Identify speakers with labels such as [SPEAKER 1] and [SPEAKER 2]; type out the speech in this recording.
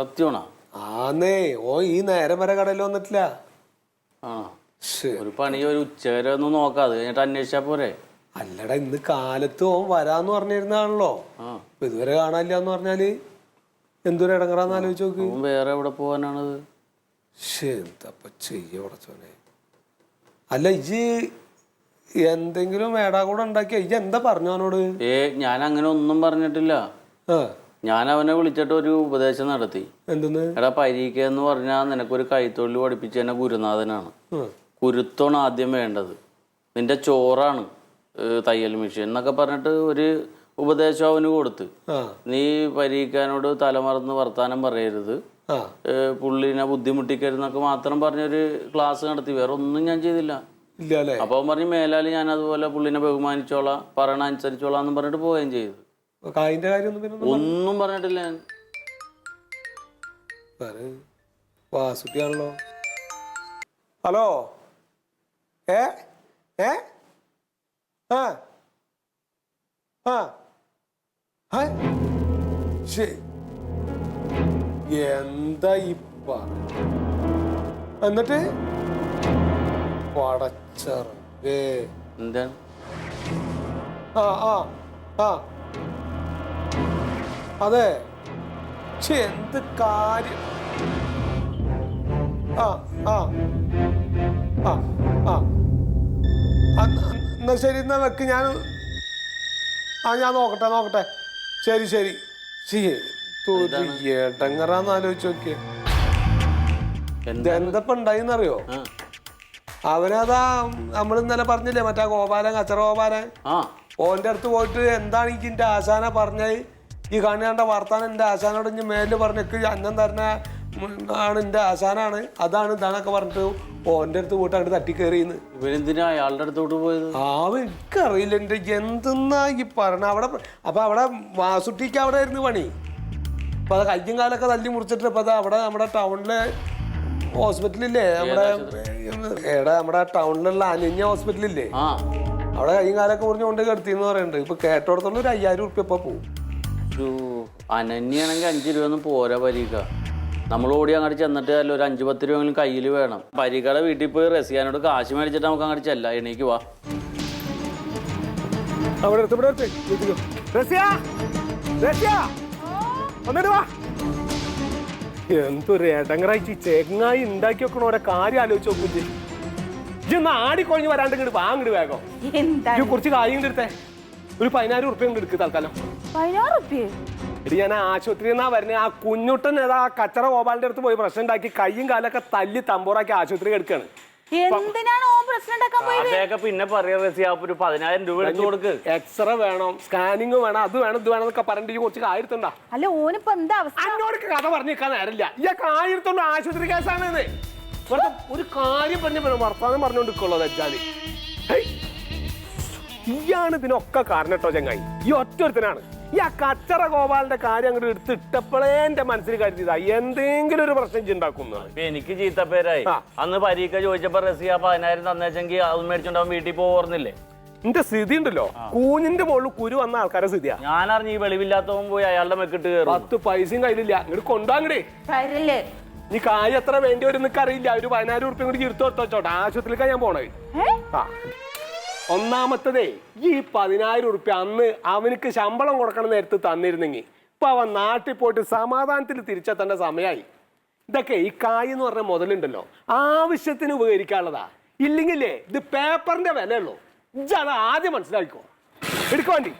[SPEAKER 1] സത്യമാണോ?
[SPEAKER 2] ആന്നേ ഓ ഈ നേരം വരെ കടയിൽ വന്നിട്ടില്ല.
[SPEAKER 1] ആ
[SPEAKER 2] ശ്ശേ.
[SPEAKER 1] ഒരു പണി ഒരു ഉച്ചവരെ ഒന്ന് നോക്കാം. അത് കഴിഞ്ഞിട്ട് അന്വേഷിച്ചാ പോരെ?
[SPEAKER 2] അല്ലടാ ഇന്ന് കാലത്ത് ഓൻ വരാന്ന് പറഞ്ഞിരുന്നാണല്ലോ
[SPEAKER 1] ആ.
[SPEAKER 2] ഇപ്പൊ ഇതുവരെ കാണാനില്ല എന്ന് പറഞ്ഞാൽ എന്തൊരു ഇടങ്ങറാന്ന് ആലോചിച്ച് നോക്ക്.
[SPEAKER 1] അവൻ വേറെ എവിടെ പോകാനാണത്
[SPEAKER 2] ശ്ശേ, എന്തപ്പ ചെയ്യ ഉടച്ചോനെ അല്ല ഇജ് എന്തെങ്കിലും ഏടാ കൂടെ ഉണ്ടാക്കിയ ഇജ് എന്താ പറഞ്ഞു അവനോട്?
[SPEAKER 1] ഏ ഞാൻ അങ്ങനെ ഒന്നും പറഞ്ഞിട്ടില്ല.
[SPEAKER 2] ആ.
[SPEAKER 1] ഞാൻ അവനെ വിളിച്ചിട്ട് ഒരു ഉപദേശം നടത്തി.
[SPEAKER 2] എന്തെന്ന്?
[SPEAKER 1] എടാ പരീക്ക എന്ന് പറഞ്ഞാൽ നിനക്കൊരു കൈത്തൊഴിൽ പഠിപ്പിച്ച തന്നെ ഗുരുനാഥനാണ്. കുരുത്താണ് ആദ്യം വേണ്ടത്. നിന്റെ ചോറാണ് തയ്യൽ മെഷീൻ എന്നൊക്കെ പറഞ്ഞിട്ട് ഒരു ഉപദേശം അവന് കൊടുത്ത്. നീ പരീക്കാനോട് തലമറന്ന് വർത്താനം പറയരുത്. പുള്ളിനെ ബുദ്ധിമുട്ടിക്കരുതെന്നൊക്കെ മാത്രം പറഞ്ഞൊരു ക്ലാസ് നടത്തി. വേറെ ഒന്നും ഞാൻ ചെയ്തില്ല. അപ്പൊ അവൻ പറഞ്ഞു മേലാൽ ഞാൻ അതുപോലെ പുള്ളിനെ ബഹുമാനിച്ചോളാം പറയണ അനുസരിച്ചോളാം എന്ന് പറഞ്ഞിട്ട് പോവുകയും ചെയ്തു.
[SPEAKER 2] കായിന്റെ കാര്യമൊന്നും പിന്നെ ഒന്നും
[SPEAKER 1] പറഞ്ഞിട്ടില്ല ഞാൻ.
[SPEAKER 2] വേറെ വാസുട്ടിയാണല്ലോ ഹലോ? ഏ? ഏ? ആ. ആ. ശരി. എന്താ ഇപ്പ എന്നിട്ട്? പടച്ചറേ
[SPEAKER 1] എന്താണ്?
[SPEAKER 2] ആ ആ ആ. അതെ. എന്ത് കാര്യം? ആ ആ. ആ എന്നാ ശരി എന്നാ വെക്ക്. ഞാൻ ആ ഞാൻ നോക്കട്ടെ നോക്കട്ടെ. ശരി ശരി. ശരി ഏട്ടങ്ങറാന്ന് ആലോചിച്ച് നോക്കിയേ. ഉണ്ടായിന്നറിയോ. അവനതാ നമ്മൾ ഇന്നലെ പറഞ്ഞില്ലേ മറ്റേ ഗോപാലൻ കച്ചറ ഗോപാലൻ? ഓന്റെ അടുത്ത് പോയിട്ട് എന്താണ് ഇതിന്റെ ആശാന പറഞ്ഞത്? ഈ കണ്ണിയാണ്ട വർത്താനം എന്റെ ആശാനോട് ഇനി മേലിൽ പറഞ്ഞേക്ക് അന്നം തരണ ആണ് എന്റെ ആശാനാണ്. അതാണ് ഇതാണൊക്കെ പറഞ്ഞിട്ട് ഓന്റെ അടുത്ത് പോയിട്ട് അങ്ങോട്ട് തട്ടിക്കേറിയെന്ന്
[SPEAKER 1] ഇവനെന്തിനാ അയാളുടെ അടുത്തോട്ട് പോയത്?
[SPEAKER 2] ആ എനിക്കറിയില്ല എന്റെ എന്തെന്നാ ഈ പറഞ്ഞ അവിടെ അപ്പൊ അവിടെ വാസുട്ടിക്ക് അവിടെ ആയിരുന്നു പണി. അപ്പൊ അത് കയ്യും കാലൊക്കെ തല്ലി മുറിച്ചിട്ട് അപ്പൊ അത് അവിടെ നമ്മുടെ ടൗണിലെ ഹോസ്പിറ്റലില്ലേ? നമ്മുടെ എടാ നമ്മുടെ ടൗണിലുള്ള അനിഞ്ഞ ഹോസ്പിറ്റലില്ലേ? അവിടെ കയ്യും കാലൊക്കെ മുറിഞ്ഞുകൊണ്ട് കൊണ്ട് കിടത്തിന്ന് പറയുന്നുണ്ട്. ഇപ്പൊ കേട്ടോടത്തോളം ഒരു അയ്യായിരം ഉറുപ്പ്യ പോകും പോവും.
[SPEAKER 1] ഒരു അനന്യാണെങ്കിൽ അഞ്ച് രൂപ ഒന്നും പോരാ പരീക്ക. നമ്മൾ ഓടി അങ്ങോട്ട് ചെന്നിട്ട് അല്ല ഒരു അഞ്ച് പത്ത് രൂപയെങ്കിലും കയ്യിൽ വേണം. പരീക്കയുടെ വീട്ടിൽ പോയി റസിയാനോട് കാശ് മേടിച്ചിട്ട് നമുക്ക് അങ്ങോട്ട് ചെല്ല. എണീക്ക് വാ.
[SPEAKER 2] അവിടെ അടുത്ത് ഇവിടെ അടുത്ത് വീട്ടിലോ. റസിയ! റസിയ! വന്നിട്ട് വാ. എന്തൊരു ഏട്ടങ്ങറായി ചെങ്ങായി ഉണ്ടാക്കി വെക്കണ ഓരോ കാര്യം ആലോചിച്ച് നോക്കിച്ച് ഇജ്ജ്. ഒന്ന് ആടിക്കൊഴിഞ്ഞ് വരാണ്ട് ഇങ്ങോട്ട് വാ വേഗം.
[SPEAKER 3] എന്താ
[SPEAKER 2] കുറച്ച് കാര്യം ഇങ്ങട് എടുത്തേ. ഒരു പതിനായിരം ഉറുപ്പ്യ കൊണ്ട് എടുക്ക് തൽക്കാലം.
[SPEAKER 3] പതിനാറ് റുപ്യ
[SPEAKER 2] എടി ഞാൻ ആശുപത്രിയിൽ നിന്നാ വരുന്നത് ആ കുഞ്ഞുട്ടൻ ഏതാ കച്ചറ ഗോപാലിന്റെ അടുത്ത് പോയി പ്രശ്നം ഉണ്ടാക്കി കയ്യും കാലൊക്കെ തല്ലി തമ്പോറാക്കി ആശുപത്രി എടുക്കാണ്.
[SPEAKER 3] എന്തിനാണ് ഓൻ പ്രശ്നം ഉണ്ടാക്കാൻ പോയത്?
[SPEAKER 1] അതൊക്കെ പിന്നെ പറയാ റസിയ ഒരു പതിനായിരം രൂപ എടുത്തു കൊടുക്ക്.
[SPEAKER 2] എക്സ്റേ വേണം സ്കാനിങ് വേണം അത് വേണം ഇത് വേണം എന്നൊക്കെ പറഞ്ഞിട്ട് കുറച്ച് ആയിരത്തുണ്ടാ
[SPEAKER 3] അല്ല ഓനിപ്പോ എന്താ അവസ്ഥ?
[SPEAKER 2] അന്നോട് കഥ പറഞ്ഞു നിൽക്കാൻ നേരമില്ല. ഇയാൾക്ക് ആയിരത്തോണ്ട് ആശുപത്രി കേസാണ് ഇത്. ഒരു കാര്യം പറഞ്ഞു വർത്താനം പറഞ്ഞുകൊണ്ട് നിൽക്കുള്ളത് വെച്ചാൽ ഇയാണ് ഇതിനൊക്കെ കാരണം കേട്ടോ ചങ്ങായി. ഈ ഒറ്റൊരുത്തനാണ്. ഈ ആ കച്ചറ ഗോപാലിന്റെ കാര്യം അങ്ങോട്ട് എടുത്തിട്ടപ്പോഴേ എന്റെ മനസ്സിൽ കരുതിയതാ. എന്തെങ്കിലും ഒരു പ്രശ്നം ഉണ്ടാക്കുന്നു
[SPEAKER 1] ഇപ്പൊ എനിക്ക് ചീത്തപ്പേരായി.
[SPEAKER 2] പേരായി
[SPEAKER 1] അന്ന് പരീക്ക ചോദിച്ചപ്പോ റസിയ പതിനായിരം തന്നേച്ചെങ്കിൽ അത് മേടിച്ചോണ്ടാവും വീട്ടിൽ പോർന്നില്ലേ
[SPEAKER 2] എന്റെ സ്ഥിതി ഉണ്ടല്ലോ. കൂഞ്ഞിന്റെ മുകളിൽ കുരു വന്ന ആൾക്കാരെ സ്ഥിതിയാ.
[SPEAKER 1] ഞാൻ അറിഞ്ഞു ഈ വെളിവില്ലാത്തവൻ പോയി അയാളുടെ മെക്കിട്ട് കയറും
[SPEAKER 2] പത്ത് പൈസയും കയ്യിലില്ല. ഇങ്ങോട്ട് കൊണ്ടാങ്ങടേ നീ കാര്യം എത്ര വേണ്ടി വരും നിനക്കറിയില്ല അറിയില്ല. ഒരു പതിനായിരം ഉറുപ്പ്യം കൂടി എടുത്തു ആശുപത്രിക്കാ ഞാൻ
[SPEAKER 3] പോണേ
[SPEAKER 2] ആ. ഒന്നാമത്തതേ ഈ പതിനായിരം ഉറുപ്പ്യ അന്ന് അവനക്ക് ശമ്പളം കൊടുക്കണ നേരത്ത് തന്നിരുന്നെങ്കിൽ ഇപ്പൊ അവൻ നാട്ടിൽ പോയിട്ട് സമാധാനത്തിൽ തിരിച്ചെത്തേണ്ട സമയമായി ഇതൊക്കെ ഈ കായ് എന്ന് പറഞ്ഞ മുതലുണ്ടല്ലോ ആവശ്യത്തിന് ഉപകരിക്കാനുള്ളതാ. ഇല്ലെങ്കിലേ ഇത് പേപ്പറിന്റെ വിലയുള്ളൂ. ഇജാണ് ആദ്യം മനസ്സിലാക്കോ എടുക്ക വണ്ടി.